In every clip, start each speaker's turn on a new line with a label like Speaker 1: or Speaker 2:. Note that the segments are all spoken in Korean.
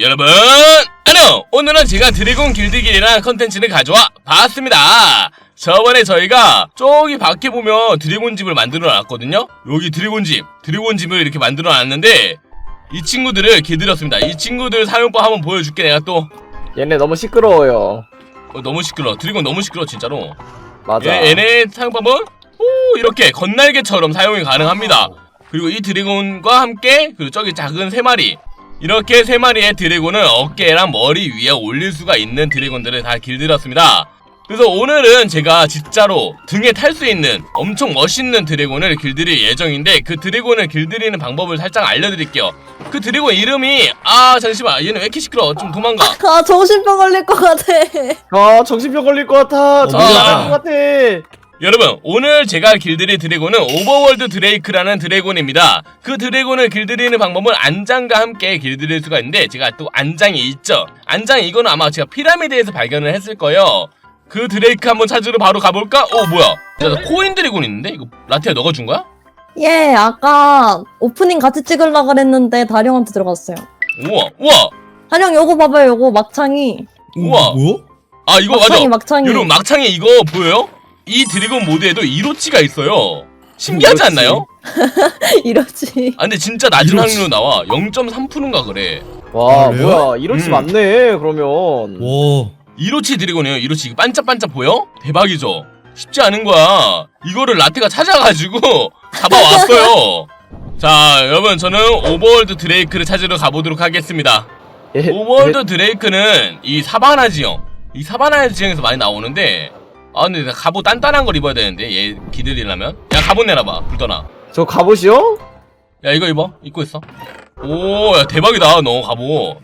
Speaker 1: 여러분 안녕! 오늘은 제가 드래곤 길드길이라는 컨텐츠를 가져와 봤습니다. 저번에 저희가 저기 밖에 보면 드래곤 집을 만들어 놨거든요? 여기 드래곤 집 드래곤 집을 이렇게 만들어 놨는데 이 친구들을 길들였습니다. 이 친구들 사용법 한번 보여줄게 내가 또.
Speaker 2: 얘네 너무 시끄러워요.
Speaker 1: 어, 너무 시끄러 드래곤 너무 시끄러 진짜로.
Speaker 2: 맞아.
Speaker 1: 얘, 얘네 사용법은 오 이렇게 건날개처럼 사용이 가능합니다. 그리고 이 드래곤과 함께 그리고 저기 작은 세 마리 이렇게 세 마리의 드래곤을 어깨랑 머리 위에 올릴 수가 있는 드래곤들을 다 길들였습니다. 그래서 오늘은 제가 진짜로 등에 탈 수 있는 엄청 멋있는 드래곤을 길들일 예정인데 그 드래곤을 길들이는 방법을 살짝 알려드릴게요. 그 드래곤 이름이 아 잠시만 얘는 왜 이렇게 시끄러? 좀 도망가.
Speaker 3: 아 정신병 걸릴 것 같아.
Speaker 2: 아 정신병 걸릴 것 같아. 정신
Speaker 1: 아.
Speaker 2: 나갈 것 같아.
Speaker 1: 여러분 오늘 제가 길들일 드래곤은 오버월드 드레이크라는 드래곤입니다 그 드래곤을 길들이는 방법은 안장과 함께 길들일 수가 있는데 제가 또 안장이 있죠 안장 이거는 아마 제가 피라미드에서 발견을 했을 거예요 그 드레이크 한번 찾으러 바로 가볼까? 어 뭐야 나 코인 드래곤 있는데? 이거 라테야 너가 준 거야?
Speaker 3: 예, 아까 오프닝 같이 찍으려 그랬는데 다령한테 들어갔어요.
Speaker 1: 우와 우와
Speaker 3: 다령 요거 봐봐요, 요거 막창이.
Speaker 1: 우와.
Speaker 4: 뭐야?
Speaker 1: 아 이거
Speaker 3: 막창이
Speaker 1: 맞아
Speaker 3: 막창이.
Speaker 1: 여러분 막창에 이거 보여요? 이 드래곤 모드에도 이로치가 있어요 신기하지
Speaker 2: 이로치.
Speaker 1: 않나요?
Speaker 3: 이러지.
Speaker 1: 아 근데 진짜 낮은
Speaker 4: 이로치.
Speaker 1: 확률로 나와 0.3%인가 그래
Speaker 2: 와
Speaker 4: 아, 그래요?
Speaker 2: 뭐야 이렇지
Speaker 1: 음.
Speaker 2: 맞네 그러면.
Speaker 4: 와.
Speaker 1: 이로치 드래곤이에요. 이로치 이거 반짝반짝 보여? 대박이죠. 쉽지 않은 거야. 이거를 라테가 찾아가지고 잡아왔어요. 자, 여러분 저는 오버월드 드레이크를 찾으러 가보도록 하겠습니다.
Speaker 2: 예,
Speaker 1: 오버월드 드레이크는 이 사바나 지형, 이 사바나 지형에서 많이 나오는데 아 근데 나 갑옷 단단한 걸 입어야 되는데 얘 기들이려면 야 갑옷 내놔봐 불떠나.
Speaker 2: 예. 저 갑옷이요?
Speaker 1: 야 이거 입어 입고 있어. 오, 야 대박이다 너 갑옷.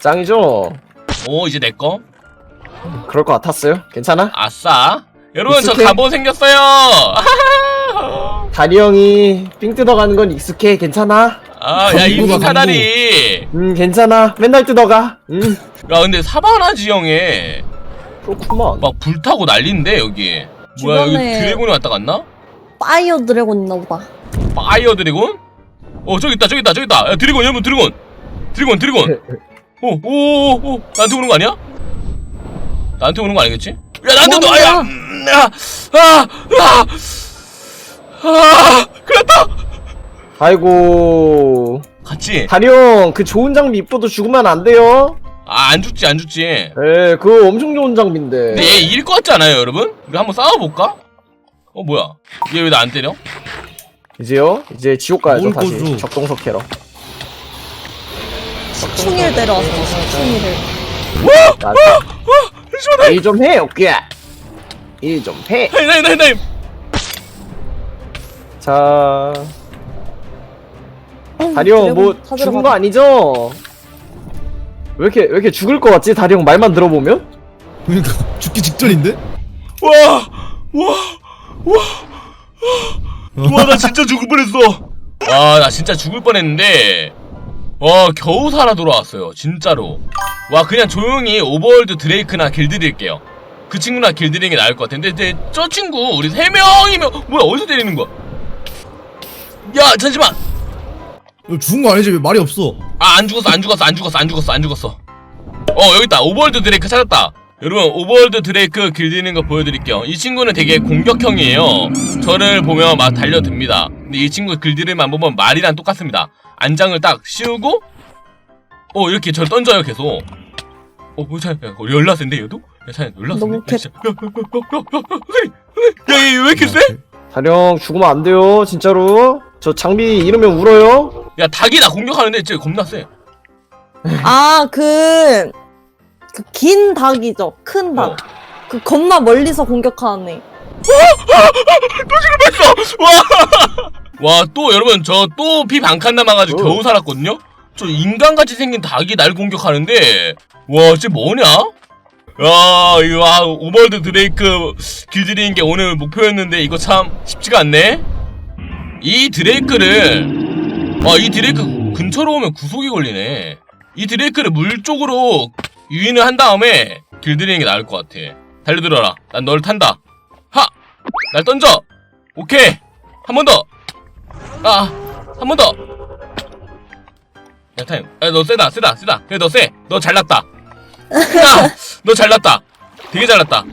Speaker 2: 짱이죠.
Speaker 1: 오 이제 내 거.
Speaker 2: 그럴 것 같았어요. 괜찮아?
Speaker 1: 아싸. 여러분 저
Speaker 2: 익숙해?
Speaker 1: 갑옷 생겼어요.
Speaker 2: 다리 형이 삥 뜯어가는 건 익숙해. 괜찮아?
Speaker 1: 아, 야,
Speaker 4: 강구가
Speaker 1: 이
Speaker 4: 강구.
Speaker 1: 사다리.
Speaker 2: 음 괜찮아. 맨날 뜯어가. 음
Speaker 1: 야, 근데 사바나 지형에
Speaker 2: 그렇구만.
Speaker 1: 막 불타고 난리인데, 여기. 뭐야, 여기
Speaker 3: 주변에-
Speaker 1: 드래곤이 왔다 갔나?
Speaker 3: 파이어 드래곤 있나 보다.
Speaker 1: 파이어 드래곤? 어, 저기 있다, 저기 있다, 저기 있다. 야, 드래곤, 여러분, 드래곤. 드래곤, 드래곤. 오, 오, 오, 오. 나한테 오는 거 아니야? 나한테 오는 거 아니겠지? 야, 나한테 도 아야!
Speaker 3: 거야?
Speaker 1: 음, 야! 아! 아! 아! 그랬다!
Speaker 2: 아이고
Speaker 1: 같이.
Speaker 2: 다리 형그 좋은 장비 입고도 죽으면 안 돼요.
Speaker 1: 아, 안 죽지, 안 죽지.
Speaker 2: 에 그거 엄청 좋은 장비인데.
Speaker 1: 근데 얘 이길 것 같지 않아요, 여러분? 우리 한번 싸워볼까? 어, 뭐야? 얘 왜 나 안 때려?
Speaker 2: 이제요? 이제 지옥 가야죠
Speaker 4: 뭘
Speaker 2: 다시
Speaker 4: 꺼줘.
Speaker 2: 적동석 캐러.
Speaker 3: 충일 데려왔어. 충일을.
Speaker 2: 나
Speaker 1: 잠시만,
Speaker 2: 일좀 해, 오케이. 일좀 해.
Speaker 1: 나임, 나임, 나임, 나임.
Speaker 2: 자,
Speaker 3: 어,
Speaker 2: 다리 형,
Speaker 3: 드래곤
Speaker 2: 뭐, 죽은. 거 아니죠? 왜 이렇게, 왜 이렇게 죽을 것 같지? 다리 형 말만 들어보면?
Speaker 4: 그러니까 죽기 직전인데?
Speaker 1: 와, 와, 와, 와, 나 진짜 죽을 뻔했어. 와, 나 진짜 죽을 뻔했는데, 와, 겨우 살아 돌아왔어요, 진짜로. 와, 그냥 조용히 오버월드 드레이크나 길들일게요. 그 친구나 길들이는 게 나을 것 같은데, 근데 저 친구 우리 세 명이면 뭐야 어디서 때리는 거야? 야, 잠시만.
Speaker 4: 너 죽은 거 아니지? 왜 말이 없어?
Speaker 1: 아, 안 죽었어, 안 죽었어, 안 죽었어, 안 죽었어, 안 죽었어. 어, 여기 있다. 오버월드 드레이크 찾았다. 여러분, 오버월드 드레이크 길드는 거 보여드릴게요. 이 친구는 되게 공격형이에요. 저를 보면 막 달려듭니다. 근데 이 친구 길드를만 보면 말이랑 똑같습니다. 안장을 딱 씌우고, 어, 이렇게 저 던져요, 계속. 어, 뭐, 참, 야, 열나 센데, 얘도? 야, 참, 열나 센데?
Speaker 3: 너무
Speaker 1: 야, 진짜. 야, 야, 야, 야, 야, 야, 야, 야, 얘왜 이렇게 세?
Speaker 2: 다리 형, 죽으면 안 돼요, 진짜로. 저 장비 잃으면 울어요.
Speaker 1: 야, 닭이 나 공격하는데 진짜 겁나 세.
Speaker 3: 아, 그, 그 긴 닭이죠. 큰 닭.
Speaker 1: 어.
Speaker 3: 그 겁나 멀리서 공격하는 애.
Speaker 1: 와, 또 여러분 저 또 피 반 칸 남아가지고
Speaker 2: 어.
Speaker 1: 겨우 살았거든요? 저 인간같이 생긴 닭이 날 공격하는데 와, 쟤 뭐냐? 야, 이거 아, 오버월드 드레이크 길들이는 게 오늘 목표였는데 이거 참 쉽지가 않네? 이 드레이크를 와, 이 드레이크 근처로 오면 구속이 걸리네. 이 드레이크를 물 쪽으로 유인을 한 다음에 길들이는 게 나을 것 같아. 달려들어라. 난 널 탄다. 하! 날 던져! 오케이! 한 번 더! 아, 한 번 더. 야 타임. 야너 세다 세다 세다. 그래 너 세 너 잘났다. 야 너 잘났다. 되게 잘났다.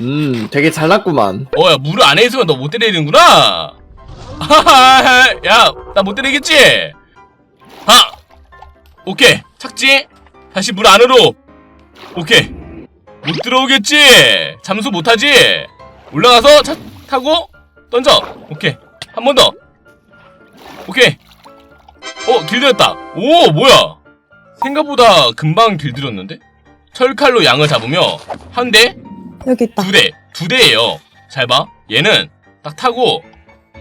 Speaker 2: 음 되게 잘났구만.
Speaker 1: 어야 물 안에 있으면 너 못 때리는구나 야 나 못 때리겠지? 아 오케이. 착지. 다시 물 안으로. 오케이. 못 들어오겠지? 잠수 못하지? 올라가서 차 타고 던져. 오케이. 한 번 더. 오케이. 어 길들였다. 오 뭐야? 생각보다 금방 길들였는데? 철칼로 양을 잡으며 한 대
Speaker 3: 여기 있다.
Speaker 1: 두 대, 두 대예요. 잘 봐. 얘는 딱 타고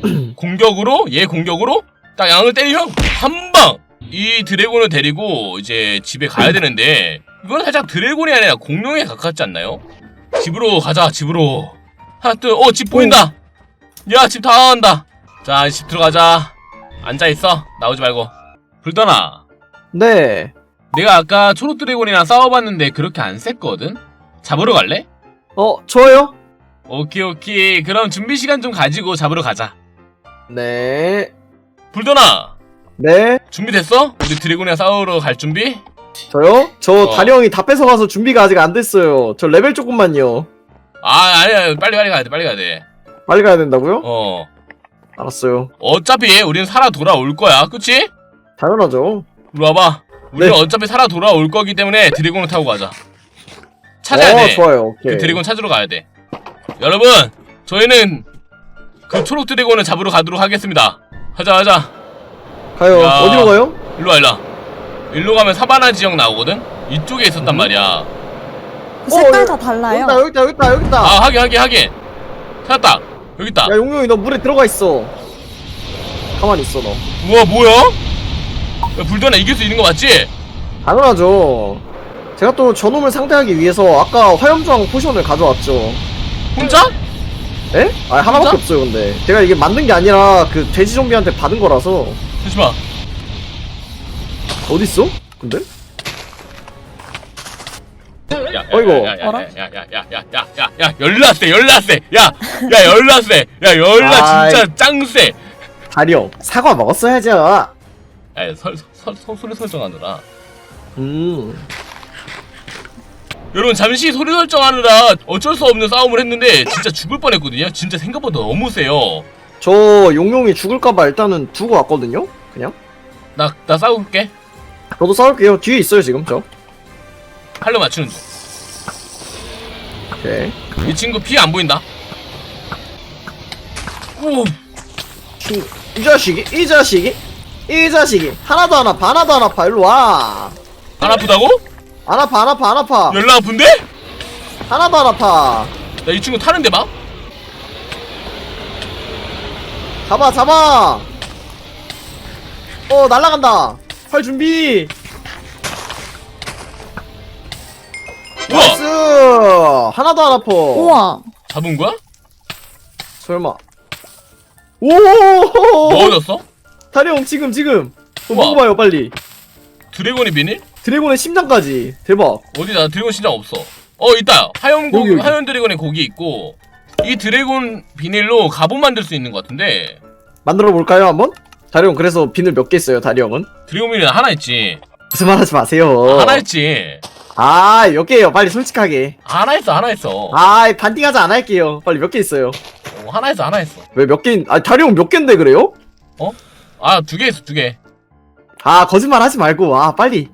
Speaker 1: 공격으로 얘 공격으로 딱 양을 때리면 한 방. 이 드래곤을 데리고 이제 집에 가야 되는데 이건 살짝 드래곤이 아니라 공룡에 가깝지 않나요? 집으로 가자. 집으로. 하나 둘. 어, 집 보인다. 야, 집 다 나온다. 자, 집 들어가자. 앉아 있어. 나오지 말고. 불더나.
Speaker 2: 네
Speaker 1: 내가 아까 초록 드래곤이랑 싸워봤는데 그렇게 안 셌거든. 잡으러 갈래?
Speaker 2: 어, 좋아요?
Speaker 1: 오케이 오케이 그럼 준비 시간 좀 가지고 잡으러 가자
Speaker 2: 네.
Speaker 1: 불더나
Speaker 2: 네.
Speaker 1: 준비됐어? 우리 드래곤이랑 싸우러 갈 준비?
Speaker 2: 저요? 저
Speaker 1: 어.
Speaker 2: 다리 형이 다 뺏어가서 준비가 아직 안 됐어요. 저 레벨 조금만요.
Speaker 1: 아 아니야 빨리 빨리 가야 돼 빨리 가야 돼어
Speaker 2: 빨리 가야 된다고요? 알았어요.
Speaker 1: 어차피 우린 살아 돌아올 거야 그치?
Speaker 2: 당연하죠.
Speaker 1: 이리 와봐 우리 는
Speaker 2: 네.
Speaker 1: 어차피 살아 돌아올 거기 때문에 드래곤을 타고 가자 찾아야
Speaker 2: 어,
Speaker 1: 돼
Speaker 2: 좋아요. 오케이.
Speaker 1: 그 드래곤 찾으러 가야 돼 여러분 저희는 그 초록 드래곤을 잡으러 가도록 하겠습니다 가자 가자
Speaker 2: 가요.
Speaker 1: 야.
Speaker 2: 어디로 가요?
Speaker 1: 일로 와 일로 와 일로 가면 사바나 지역 나오거든? 이쪽에 있었단
Speaker 2: 음.
Speaker 1: 말이야
Speaker 3: 그 색깔
Speaker 2: 어,
Speaker 3: 다 달라요.
Speaker 2: 여기다, 여기다, 여기다, 여기다.
Speaker 1: 아 하긴 하긴 하긴 찾았다 여기 있다
Speaker 2: 야, 용용이 너 물에 들어가 있어. 가만히 있어, 너.
Speaker 1: 우와 뭐야? 야 불도나 이길 수 있는 거 맞지?
Speaker 2: 당연하죠. 제가 또 저놈을 상대하기 위해서 아까 화염주황 포션을 가져왔죠.
Speaker 1: 혼자?
Speaker 2: 에? 아, 하나밖에
Speaker 1: 진짜?
Speaker 2: 없어요, 근데. 제가 이게 만든 게 아니라 그 돼지 좀비한테 받은 거라서.
Speaker 1: 잠시만
Speaker 2: 어딨어? 근데? 어이구.
Speaker 3: 어라?
Speaker 1: 야야야 야 야 야 야 야 야 열나 세 열나 세 야 야 열나 세 야 열나
Speaker 2: 아이.
Speaker 1: 진짜 짱 세
Speaker 2: 다리 형, 사과 먹었어야죠.
Speaker 1: 야설설 소리 설정하느라
Speaker 2: 음.
Speaker 1: 여러분 잠시 소리 설정하느라 어쩔 수 없는 싸움을 했는데 진짜 죽을 뻔했거든요 진짜 생각보다 너무 세요
Speaker 2: 저 용용이 죽을까봐 일단은 두고 왔거든요? 그냥?
Speaker 1: 나 나 싸울게
Speaker 2: 저도 싸울게요. 뒤에 있어요, 지금, 저.
Speaker 1: 칼로 맞추는
Speaker 2: 오케이.
Speaker 1: 중이 친구 피 안 보인다 오
Speaker 2: 이, 이 자식이? 이 자식이? 이 자식이? 하나도 안 아파, 하나도 안 아파. 일로 와.
Speaker 1: 안 아프다고?
Speaker 2: 안 아파, 안 아파, 안 아파.
Speaker 1: 열나 아픈데?
Speaker 2: 하나도 안 아파.
Speaker 1: 나 이 친구 타는데 막?
Speaker 2: 잡아, 잡아. 어, 날라간다. 활 준비.
Speaker 1: 우와
Speaker 2: 나이스. 하나도 안 아파.
Speaker 3: 우와.
Speaker 1: 잡은 거야?
Speaker 2: 설마.
Speaker 1: 뭐
Speaker 2: 오!
Speaker 1: 얻었어?
Speaker 2: 다리 형, 지금, 지금. 어,
Speaker 1: 우와.
Speaker 2: 먹어봐요, 빨리.
Speaker 1: 드래곤의 비닐?
Speaker 2: 드래곤의 심장까지. 대박.
Speaker 1: 어디다 드래곤 신장 없어 어 있다 하얀 고
Speaker 2: 여기, 여기.
Speaker 1: 하얀 드래곤의 고기 있고 이 드래곤 비닐로 갑옷 만들 수 있는 것 같은데
Speaker 2: 만들어 볼까요, 한번? 다리 형, 그래서 비늘 몇 개 있어요, 다리 형은?
Speaker 1: 드래곤 비닐 하나 있지
Speaker 2: 무슨 말 하지 마세요.
Speaker 1: 하나 있지
Speaker 2: 아, 몇 개예요, 빨리 솔직하게.
Speaker 1: 하나 있어 하나 있어
Speaker 2: 아, 반띵하자 안 할게요. 빨리 몇 개 있어요.
Speaker 1: 어, 하나 있어 하나 있어
Speaker 2: 왜 몇 개, 아, 다리 형 몇 개인데 그래요?
Speaker 1: 아 두 개 있어 두 개
Speaker 2: 아, 거짓말 하지 말고, 아, 빨리.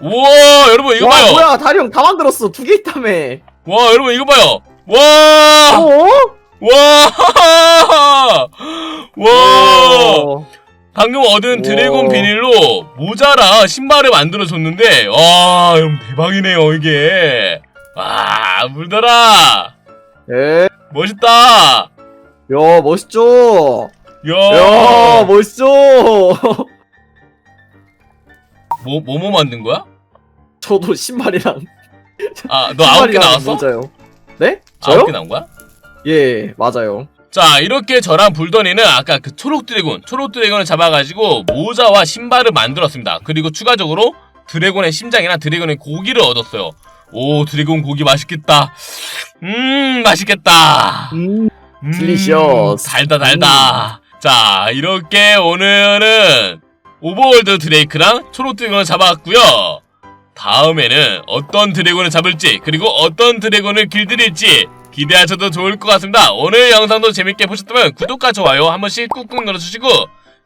Speaker 1: 우와 여러분 이거
Speaker 2: 와,
Speaker 1: 봐요
Speaker 2: 뭐야, 다리 형 다 만들었어. 두 개 있다며.
Speaker 1: 와 여러분 이거 봐요 와
Speaker 2: 어?
Speaker 1: 와! 와!
Speaker 2: 어.
Speaker 1: 방금 얻은
Speaker 2: 오.
Speaker 1: 드래곤 비닐로 모자라 신발을 만들어 줬는데, 와, 형 대박이네요, 이게. 와, 물더라!
Speaker 2: 예.
Speaker 1: 멋있다!
Speaker 2: 야, 멋있죠?
Speaker 1: 야!
Speaker 2: 야, 멋있죠?
Speaker 1: 뭐, 뭐, 뭐 만든 거야?
Speaker 2: 저도 신발이랑.
Speaker 1: 아, 너 아홉 개
Speaker 2: 신발이랑
Speaker 1: 나왔어?
Speaker 2: 모자요. 네?
Speaker 1: 아홉
Speaker 2: 저요?
Speaker 1: 개 나온 거야?
Speaker 2: 예, 맞아요.
Speaker 1: 자, 이렇게 저랑 불더니는 아까 그 초록 드래곤, 초록 드래곤을 잡아가지고 모자와 신발을 만들었습니다. 그리고 추가적으로 드래곤의 심장이나 드래곤의 고기를 얻었어요. 오, 드래곤 고기 맛있겠다. 음, 맛있겠다.
Speaker 2: 음,
Speaker 1: 음,
Speaker 2: 딜리셔스.
Speaker 1: 달다, 달다. 자, 이렇게 오늘은 오버월드 드레이크랑 초록 드래곤을 잡아왔고요. 다음에는 어떤 드래곤을 잡을지 그리고 어떤 드래곤을 길들일지 기대하셔도 좋을 것 같습니다. 오늘 영상도 재밌게 보셨다면 구독과 좋아요 한 번씩 꾹꾹 눌러주시고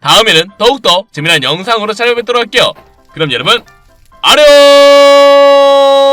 Speaker 1: 다음에는 더욱더 재미난 영상으로 찾아뵙도록 할게요. 그럼 여러분 안녕!